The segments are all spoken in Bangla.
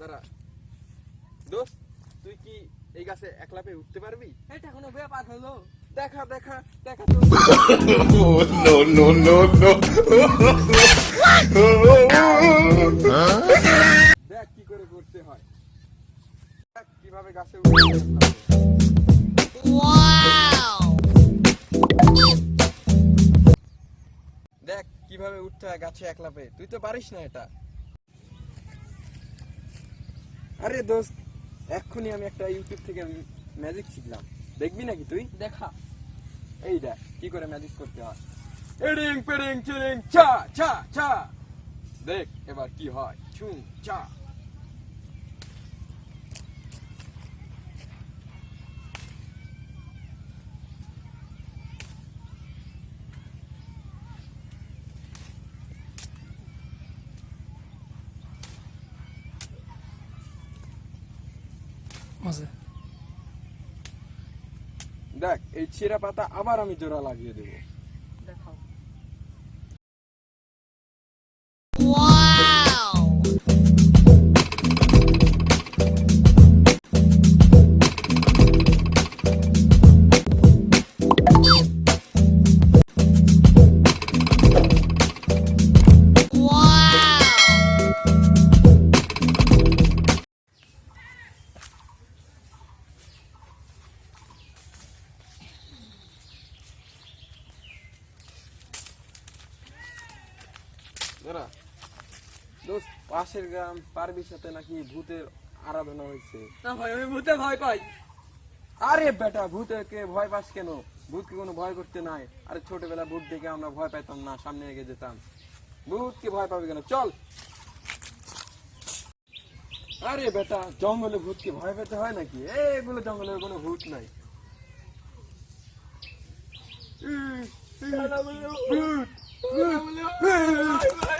দাঁড়া দোস্ত তুই কি এই গাছে একলা পেয়ে উঠতে পারবি? এটা কোনো ব্যাপার হলো। দেখা দেখা দেখা তো। কি করে করতে হয়। দেখ কীভাবে গাছে উঠতে হয়। দেখ কীভাবে উঠতে হয় গাছে একলা পেয়ে। তুই তো পারিস না এটা। আরে দোস্ত এক্ষুনি আমি একটা ইউটিউব থেকে ম্যাজিক শিখলাম। দেখবি নাকি তুই? দেখা। এই দেখ কি করে ম্যাজিক করতে হয়। এডিং পেডিং চিলিং চা চা চা। দেখ এবার কি হয়। চুং চা। দেখ এই ছেঁড়া পাতা আবার আমি জোড়া লাগিয়ে দেবো। দাঁড়া দোস্ত পাশের গ্রাম পারবির সাথে নাকি ভূতের আরাধনা হয়েছে না ভাই আমি ভূতে ভয় পাই আরে বেটা ভূতকে ভয় পাস কেন ভূতকে কোনো ভয় করতে নাই আরে ছোটবেলা ভূত দেখে আমরা ভয় পাইতাম না সামনে এগিয়ে যেতাম ভূতকে ভয় পাবে কেন চল আরে বেটা জঙ্গলে ভূতকে ভয় পেতে হয় নাকি এগুলো জঙ্গলে কোনো ভূত নাই ভূত, ভূত।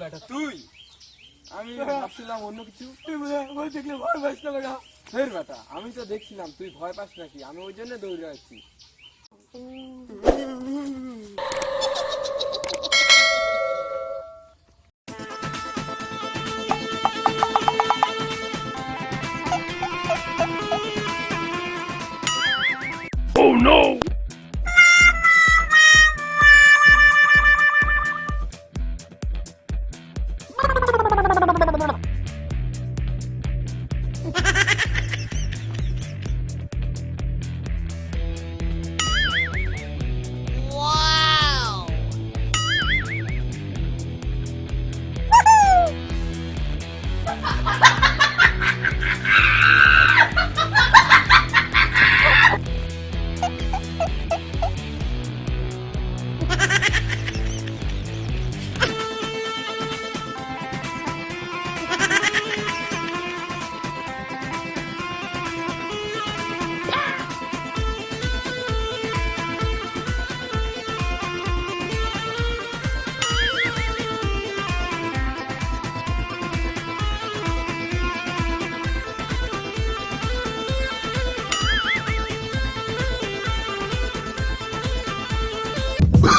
বেটা তুই? আমি ভাবছিলাম অন্য কিছু। ভয় দেখলে ভয় পাইস না বেটা। ফের বেটা আমি তো দেখছিলাম তুই ভয় পাস নাকি? আমি ওই জন্য দৌড়ে আসছি। Oh no! Ha ha ha!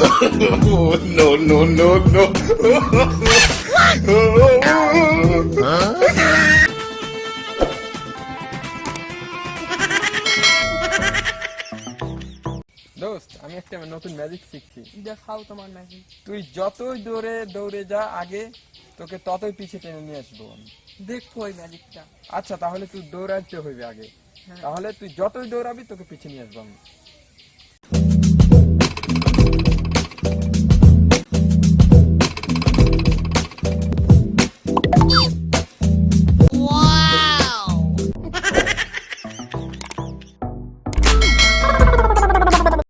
Oh, no, no, no, no. দোস্ত আমি একটা নতুন ম্যাজিক শিখছি। দেখাও তোমার ম্যাজিক তুই যতই দৌড়ে দৌড়ে যা আগে তোকে ততই পিছিয়ে টেনে নিয়ে আসব আমি। দেখো ওই ম্যাজিকটা আচ্ছা তাহলে তুই দৌড়াতে হইবে আগে। হ্যাঁ। তাহলে তুই যতই দৌড়াবি তোকে পিছিয়ে নিয়ে আসব আমি।